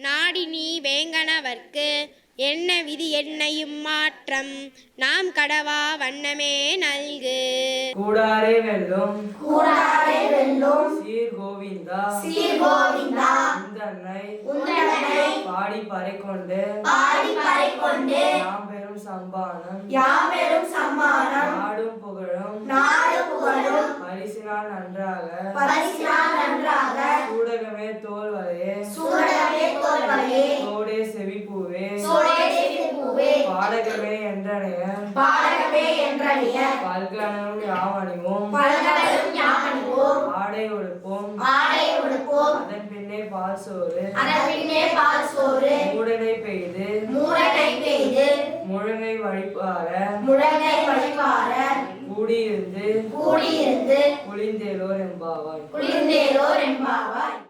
நாடி நீ வேங்கனவர்க்கு என்ன விதி என்னையும் மாற்றம்? நாம் கடவா வண்ணமே நல்கு. கூடாரே வெல்லும். கூடாரே வெல்லும். சீர் கோவிந்தா. சீர் கோவிந்தா. உந்தன்னை. உந்தனை பாடி பறைக்கொண்டு. பாடி பறைக்கொண்டு. நாம் பெரும் சம்பானம். யாவெரும் சம்மானம் நாடும் புகழும். நாடு புகழும். பரிசினால் நன்றாக. பரிசினால் பாடகமே என்றனைய பாடகமே என்றறிய பல்கணம் யாவணிவும் பல்கலையும் யாமணிவோம் ஆடை உடுப்போம். ஆடை உடுப்போம். அதன் பின்னே பால் சோறு. அதன் பின்னே பால் சோறு. மூடனை பெய்து. மூடனை பெய்து. முழங்கை வழிபார முழங்கை வழிபார கூடியிருந்து. கூடியிருந்து. குளிந்தேலோர் என்பாவாய். குளிர்ந்தேலோர் என்பாவாய்.